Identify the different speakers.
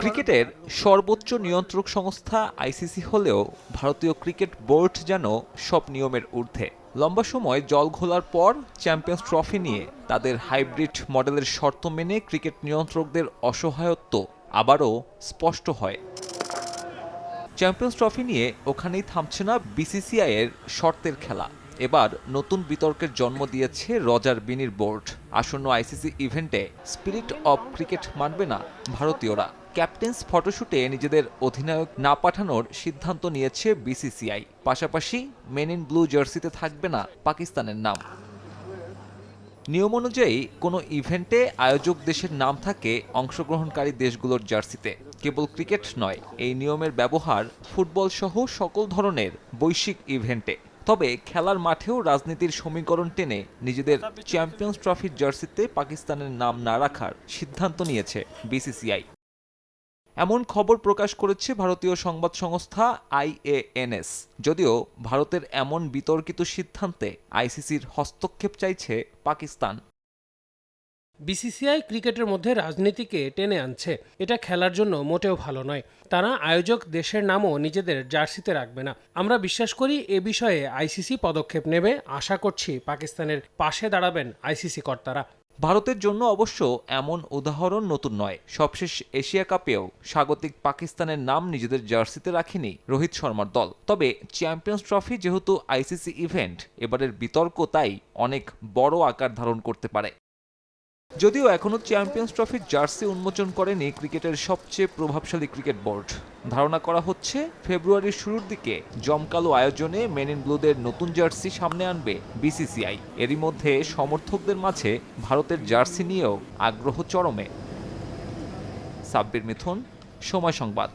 Speaker 1: ক্রিকেটের সর্বোচ্চ নিয়ন্ত্রক সংস্থা আইসিসি হলেও ভারতীয় ক্রিকেট বোর্ড যেন সব নিয়মের ঊর্ধ্বে। লম্বা সময় জল ঘোলার পর চ্যাম্পিয়ন্স ট্রফি নিয়ে তাদের হাইব্রিড মডেলের শর্ত মেনে ক্রিকেট নিয়ন্ত্রকদের অসহায়ত্ব আবারও স্পষ্ট হয়। চ্যাম্পিয়ন্স ট্রফি নিয়ে ওখানেই থামছে না বিসিসিআইয়ের শর্তের খেলা। এবার নতুন বিতর্কের জন্ম দিয়েছে রজার বিনির বোর্ড। আসন্ন আইসিসি ইভেন্টে স্পিরিট অব ক্রিকেট মানবে না ভারতীয়রা। ক্যাপ্টেন্স ফটোশুটে নিজেদের অধিনায়ক না পাঠানোর সিদ্ধান্ত নিয়েছে বিসিসিআই। পাশাপাশি মেন ইন ব্লু জার্সিতে থাকবে না পাকিস্তানের নাম। নিয়ম অনুযায়ী কোনো ইভেন্টে আয়োজক দেশের নাম থাকে অংশগ্রহণকারী দেশগুলোর জার্সিতে। কেবল ক্রিকেট নয়, এই নিয়মের ব্যবহার ফুটবল সহ সকল ধরনের বৈশ্বিক ইভেন্টে। তবে খেলার মাঠেও রাজনীতির সমীকরণ টেনে নিজেদের চ্যাম্পিয়ন্স ট্রফির জার্সিতে পাকিস্তানের নাম না রাখার সিদ্ধান্ত নিয়েছে বিসিসিআই। এমন খবর প্রকাশ করেছে ভারতীয় সংবাদ সংস্থা আইএএনএস। যদিও ভারতের এমন বিতর্কিত সিদ্ধান্তে আইসিসির হস্তক্ষেপ চাইছে পাকিস্তান।
Speaker 2: বিসিসিআই ক্রিকেটের মধ্যে রাজনীতিকে টেনে আনছে। এটা খেলার জন্য মোটেও ভালো নয়। তারা আয়োজক দেশের নামও নিজেদের জার্সিতে রাখবে না। আমরা বিশ্বাস করি এ বিষয়ে আইসিসি পদক্ষেপ নেবে। আশা করছি পাকিস্তানের পাশে দাঁড়াবেন আইসিসি কর্তারা।
Speaker 1: ভারতের জন্য অবশ্য এমন উদাহরণ নতুন নয়। সবশেষ এশিয়া কাপেও স্বাগতিক পাকিস্তানের নাম নিজেদের জার্সিতে রাখেনি রোহিত শর্মার দল। তবে চ্যাম্পিয়ন্স ট্রফি যেহেতু আইসিসি ইভেন্ট, এবারের বিতর্ক তাই অনেক বড় আকার ধারণ করতে পারে। যদিও এখনও চ্যাম্পিয়ন্স ট্রফির জার্সি উন্মোচন করেনি ক্রিকেটের সবচেয়ে প্রভাবশালী ক্রিকেট বোর্ড। ধারণা করা হচ্ছে, ফেব্রুয়ারির শুরুর দিকে জমকালো আয়োজনে মেন ইন ব্লুদের নতুন জার্সি সামনে আনবে বিসিসিআই এরই মধ্যে সমর্থকদের মাঝে ভারতের জার্সি নিয়েও আগ্রহ চরমে। সাব্বির মিথুন, সময় সংবাদ।